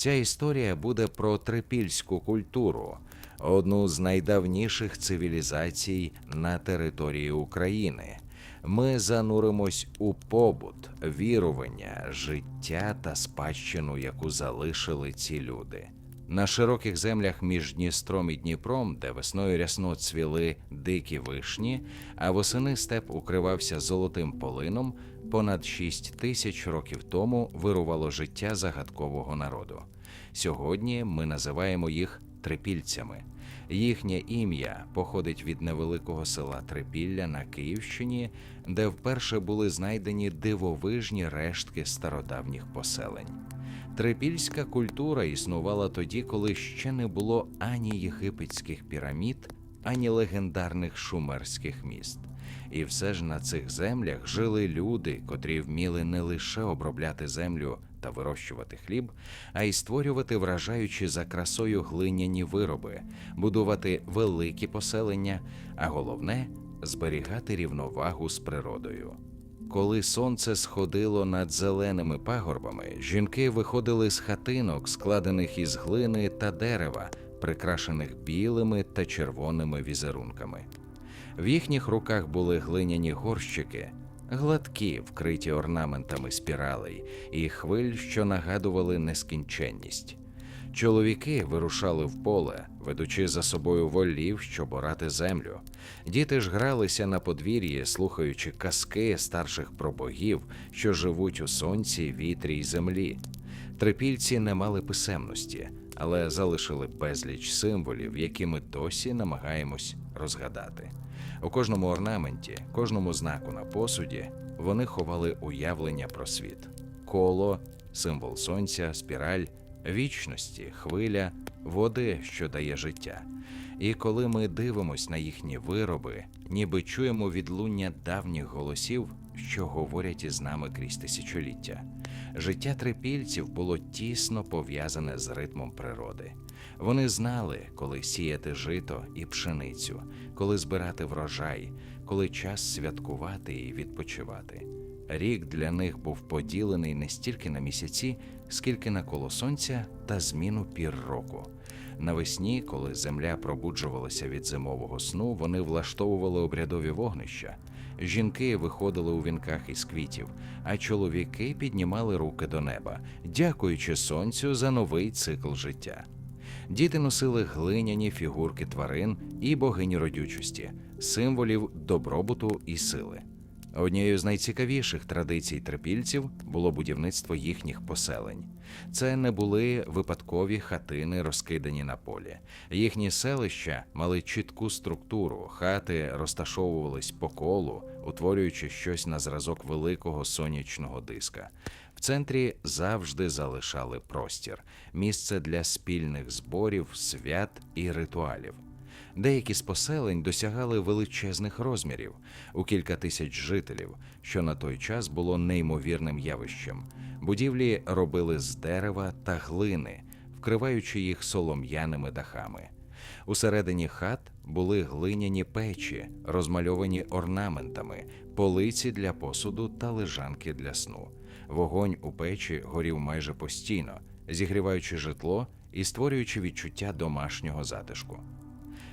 Ця історія буде про трипільську культуру, одну з найдавніших цивілізацій на території України. Ми зануримось у побут, вірування, життя та спадщину, яку залишили ці люди. На широких землях між Дністром і Дніпром, де весною рясно цвіли дикі вишні, а восени степ укривався золотим полином, понад шість тисяч років тому вирувало життя загадкового народу. Сьогодні ми називаємо їх трипільцями. Їхнє ім'я походить від невеликого села Трипілля на Київщині, де вперше були знайдені дивовижні рештки стародавніх поселень. Трипільська культура існувала тоді, коли ще не було ані єгипетських пірамід, ані легендарних шумерських міст. І все ж на цих землях жили люди, котрі вміли не лише обробляти землю та вирощувати хліб, а й створювати вражаючі за красою глиняні вироби, будувати великі поселення, а головне зберігати рівновагу з природою. Коли сонце сходило над зеленими пагорбами, жінки виходили з хатинок, складених із глини та дерева, прикрашених білими та червоними візерунками. В їхніх руках були глиняні горщики, гладкі, вкриті орнаментами спіралей, і хвиль, що нагадували нескінченність. Чоловіки вирушали в поле, ведучи за собою волів, щоб орати землю. Діти ж гралися на подвір'ї, слухаючи казки старших про богів, що живуть у сонці, вітрі й землі. Трипільці не мали писемності, але залишили безліч символів, які ми досі намагаємось розгадати. У кожному орнаменті, кожному знаку на посуді вони ховали уявлення про світ: коло, символ сонця, спіраль, вічності, хвиля, води, що дає життя. І коли ми дивимось на їхні вироби, ніби чуємо відлуння давніх голосів, що говорять із нами крізь тисячоліття. Життя трипільців було тісно пов'язане з ритмом природи. Вони знали, коли сіяти жито і пшеницю, коли збирати врожай, коли час святкувати і відпочивати. Рік для них був поділений не стільки на місяці, скільки на коло сонця та зміну пір року. Навесні, коли земля пробуджувалася від зимового сну, вони влаштовували обрядові вогнища. Жінки виходили у вінках із квітів, а чоловіки піднімали руки до неба, дякуючи сонцю за новий цикл життя. Діти носили глиняні фігурки тварин і богині родючості, символів добробуту і сили. Однією з найцікавіших традицій трипільців було будівництво їхніх поселень. Це не були випадкові хатини, розкидані на полі. Їхні селища мали чітку структуру, хати розташовувались по колу, утворюючи щось на зразок великого сонячного диска. В центрі завжди залишали простір, місце для спільних зборів, свят і ритуалів. Деякі з поселень досягали величезних розмірів у кілька тисяч жителів, що на той час було неймовірним явищем. Будівлі робили з дерева та глини, вкриваючи їх солом'яними дахами. Усередині хат були глиняні печі, розмальовані орнаментами, полиці для посуду та лежанки для сну. Вогонь у печі горів майже постійно, зігріваючи житло і створюючи відчуття домашнього затишку.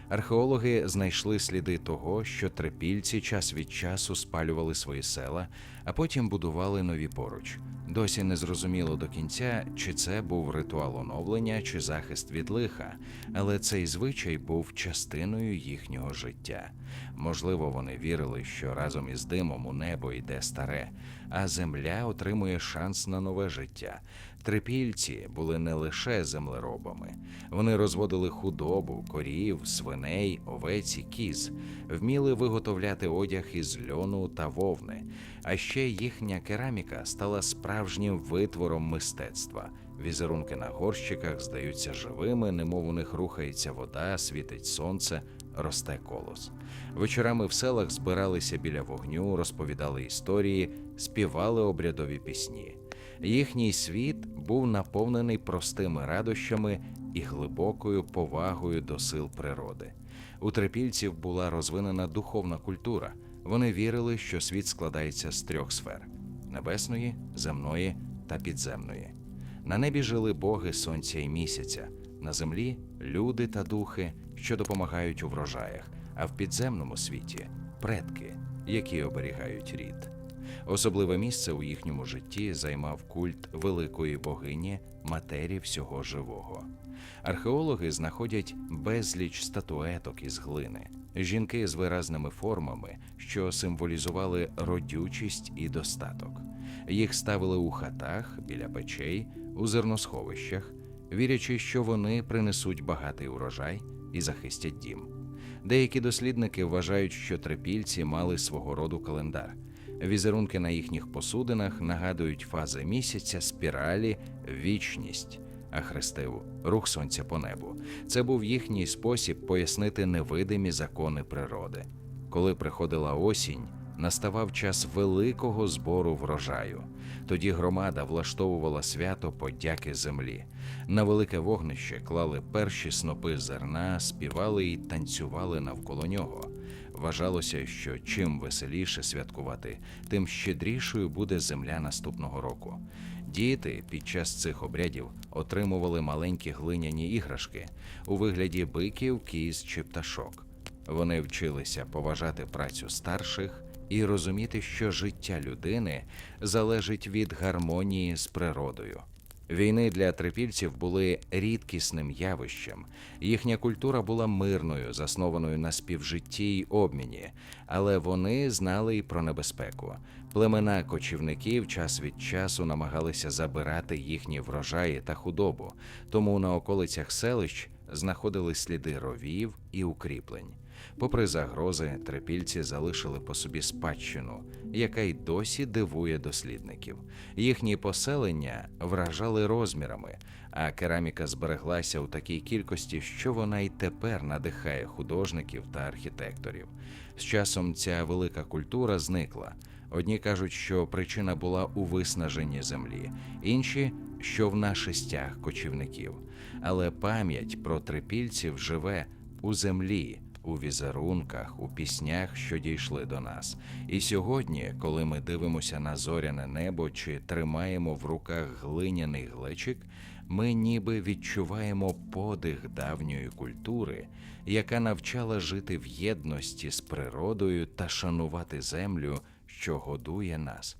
Археологи знайшли сліди того, що трипільці час від часу спалювали свої села, а потім будували нові поруч. Досі не зрозуміло до кінця, чи це був ритуал оновлення, чи захист від лиха, але цей звичай був частиною їхнього життя. Можливо, вони вірили, що разом із димом у небо йде старе, а земля отримує шанс на нове життя. Трипільці були не лише землеробами, вони розводили худобу, корів, свиней, овець і кіз, вміли виготовляти одяг із льону та вовни. А ще їхня кераміка стала справжнім витвором мистецтва. Візерунки на горщиках здаються живими, немов у них рухається вода, світить сонце, росте колос. Вечорами в селах збиралися біля вогню, розповідали історії, співали обрядові пісні. Їхній світ був наповнений простими радощами і глибокою повагою до сил природи. У трипільців була розвинена духовна культура. Вони вірили, що світ складається з трьох сфер: небесної, земної та підземної. На небі жили боги сонця і місяця, на землі люди та духи, що допомагають у врожаях, а в підземному світі предки, які оберігають рід. Особливе місце у їхньому житті займав культ великої богині матері всього живого. Археологи знаходять безліч статуеток із глини, жінки з виразними формами, що символізували родючість і достаток. Їх ставили у хатах, біля печей, у зерносховищах, вірячи, що вони принесуть багатий урожай і захистять дім. Деякі дослідники вважають, що трипільці мали свого роду календар. Візерунки на їхніх посудинах нагадують фази місяця, спіралі, вічність, а хрестив рух сонця по небу. Це був їхній спосіб пояснити невидимі закони природи. Коли приходила осінь, наставав час великого збору врожаю. Тоді громада влаштовувала свято подяки землі. На велике вогнище клали перші снопи зерна, співали і танцювали навколо нього. Вважалося, що чим веселіше святкувати, тим щедрішою буде земля наступного року. Діти під час цих обрядів отримували маленькі глиняні іграшки у вигляді биків, кіз чи пташок. Вони вчилися поважати працю старших і розуміти, що життя людини залежить від гармонії з природою. Війни для трипільців були рідкісним явищем. Їхня культура була мирною, заснованою на співжитті й обміні, але вони знали й про небезпеку. Племена кочівників час від часу намагалися забирати їхні врожаї та худобу, тому на околицях селищ знаходили сліди ровів і укріплень. Попри загрози, трипільці залишили по собі спадщину, яка й досі дивує дослідників. Їхні поселення вражали розмірами, а кераміка збереглася у такій кількості, що вона й тепер надихає художників та архітекторів. З часом ця велика культура зникла. Одні кажуть, що причина була у виснаженні землі, інші, що в нашестях кочівників. Але пам'ять про трипільців живе у землі, у візерунках, у піснях, що дійшли до нас. І сьогодні, коли ми дивимося на зоряне небо чи тримаємо в руках глиняний глечик, ми ніби відчуваємо подих давньої культури, яка навчала жити в єдності з природою та шанувати землю, що годує нас.